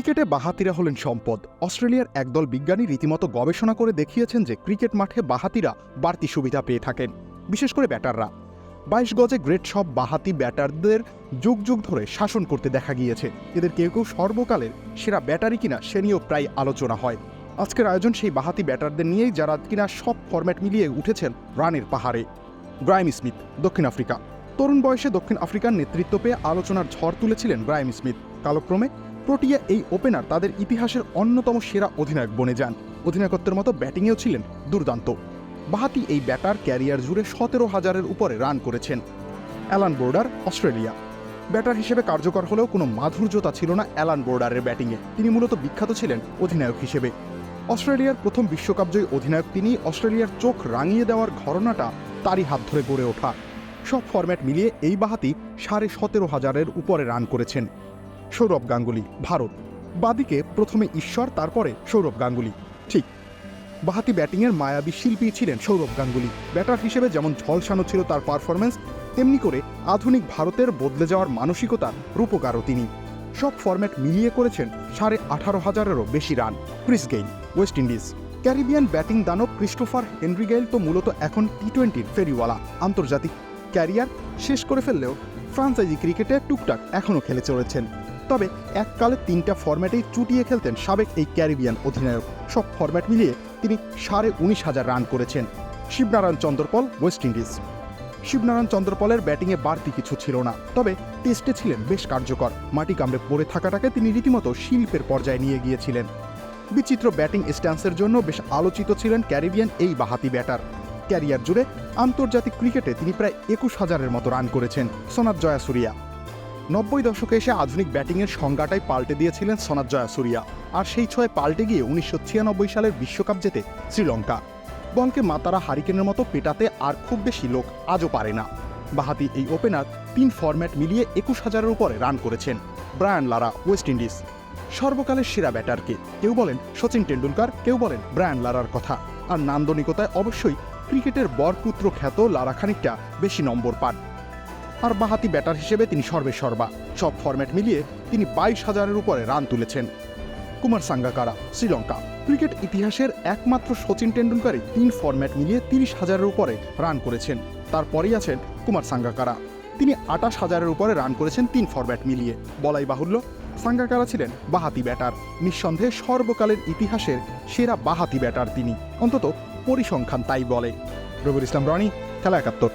ক্রিকেটে বাহাতিরা হলেন সম্পদ। অস্ট্রেলিয়ার একদল বিজ্ঞানী রীতিমতো গবেষণা করে দেখিয়েছেন যে ক্রিকেট মাঠে বাহাতিরা বাড়তি সুবিধা পেয়ে থাকেন, বিশেষ করে ব্যাটাররা। বাইশ গজে গ্রেট সব বাহাতি ব্যাটারদের যুগ যুগ ধরে শাসন করতে দেখা গিয়েছে। এদের কেউ কেউ সর্বকালের সেরা ব্যাটারি কিনা সে নিয়েও প্রায় আলোচনা হয়। আজকের আয়োজন সেই বাহাতি ব্যাটারদের নিয়েই যারা কিনা সব ফরম্যাট মিলিয়ে উঠেছেন রানের পাহাড়ে। গ্রাইম স্মিথ, দক্ষিণ আফ্রিকা। তরুণ বয়সে দক্ষিণ আফ্রিকার নেতৃত্ব পেয়ে আলোচনার ঝড় তুলেছিলেন গ্রাইম স্মিথ। কালক্রমে প্রোটিয়া এই ওপেনার তাদের ইতিহাসের অন্যতম সেরা অধিনায়ক বনে যান। অধিনায়কত্বের মতো ব্যাটিংয়েও ছিলেন দুর্দান্ত। বাহাতি এই ব্যাটার ক্যারিয়ার জুড়ে সতেরো হাজারের উপরে রান করেছেন অ্যালান বোর্ডার, অস্ট্রেলিয়া। ব্যাটার হিসেবে কার্যকর হলেও কোনো মাধুর্যতা ছিল না অ্যালান বোর্ডারের ব্যাটিংয়ে। তিনি মূলত বিখ্যাত ছিলেন অধিনায়ক হিসেবে। অস্ট্রেলিয়ার প্রথম বিশ্বকাপজয়ী অধিনায়ক তিনি অস্ট্রেলিয়ার চোখ রাঙিয়ে দেওয়ার ঘটনাটা তারই হাত ধরে গড়ে ওঠা। সব ফরম্যাট মিলিয়ে এই বাহাতি সাড়ে সতেরো হাজারের উপরে রান করেছেন। সৌরভ গাঙ্গুলি, ভারত। বাদিকে প্রথমে ঈশ্বর, তারপরে সৌরভ গাঙ্গুলি। ঠিক। বাহাতি ব্যাটিংয়ের মায়াবী শিল্পী ছিলেন সৌরভ গাঙ্গুলি। ব্যাটার হিসেবে যেমন ঝলসানো ছিল তার পারফরমেন্স তেমনি করে আধুনিক ভারতের বদলে যাওয়ার মানসিকতার রূপকারও তিনি। সব ফরম্যাট মিলিয়ে করেছেন সাড়ে আঠারো হাজারেরও বেশি run. Chris Gayle, West Indies. Caribbean batting দানব ক্রিস্টোফার হেনরি গেইল তো মূলত এখন টি টোয়েন্টির ফেরিওয়ালা। আন্তর্জাতিক ক্যারিয়ার শেষ করে ফেললেও ফ্রান্সাইজি ক্রিকেটে টুকটাক এখনও খেলে চলেছেন। তবে এককালে তিনটা ফরম্যাটেই চুটিয়ে খেলতেন সাবেক এই ক্যারিবিয়ান অধিনায়ক। সব ফরম্যাট মিলিয়ে তিনি সাড়ে উনিশ হাজার রান করেছেন। Shivnarine Chanderpaul, West Indies. Shivnarine চন্দ্রপলের ব্যাটিংয়ে বাড়তি কিছু ছিল না, তবে টেস্টে ছিলেন বেশ কার্যকর। মাটি কামড়ে পড়ে থাকাটাকে তিনি রীতিমতো শিল্পের পর্যায়ে নিয়ে গিয়েছিলেন। বিচিত্র ব্যাটিং স্ট্যান্সের জন্য বেশ আলোচিত ছিলেন ক্যারিবিয়ান এই বাহাতি ব্যাটার। ক্যারিয়ার জুড়ে আন্তর্জাতিক ক্রিকেটে তিনি প্রায় একুশ হাজারের মতো রান করেছেন, সোনাত জয়াসুরিয়া নব্বই দশকে এসে আধুনিক ব্যাটিংয়ের সংজ্ঞাটাই পাল্টে দিয়েছিলেন সনাত জয়াসুরিয়া। আর সেই ছয় পাল্টে গিয়ে উনিশশো ছিয়ানব্বই সালের বিশ্বকাপ জেতে শ্রীলঙ্কা। বলকে মাতারা হারিকেনের মতো পেটাতে আর খুব বেশি লোক আজও পারে না। বাহাতি এই ওপেনার তিন ফরম্যাট মিলিয়ে একুশ হাজারের উপরে রান করেছেন ব্রায়ান লারা, ওয়েস্ট ইন্ডিজ। সর্বকালের সেরা ব্যাটারকে কেউ বলেন সচিন টেন্ডুলকার কেউ বলেন ব্রায়ান লারার কথা। আর নান্দনিকতায় অবশ্যই ক্রিকেটের বরপুত্র খ্যাত লারা খানিকটা বেশি নম্বর পান। আর বাহাতি ব্যাটার হিসেবে তিনি সর্বে সর্বা সব ফরম্যাট মিলিয়ে তিনি বাইশ হাজারের উপরে রান তুলেছেন। কুমার সাঙ্গাকারা, শ্রীলঙ্কা। ক্রিকেট ইতিহাসের একমাত্র সচিন টেন্ডুলকারই তিন ফরম্যাট মিলিয়ে তিরিশ হাজারের উপরে রান করেছেন। তারপরেই আছেন কুমার সাঙ্গাকারা। তিনি আটাশ হাজারের উপরে রান করেছেন তিন ফরম্যাট মিলিয়ে। বলাই বাহুল্য, সাঙ্গাকারা ছিলেন বাহাতি ব্যাটার। নিঃসন্দেহে সর্বকালের ইতিহাসের সেরা বাহাতি ব্যাটার তিনি। অন্তত পরিসংখ্যান তাই বলে। রবির ইসলাম রনি, খেলা একাত্তর।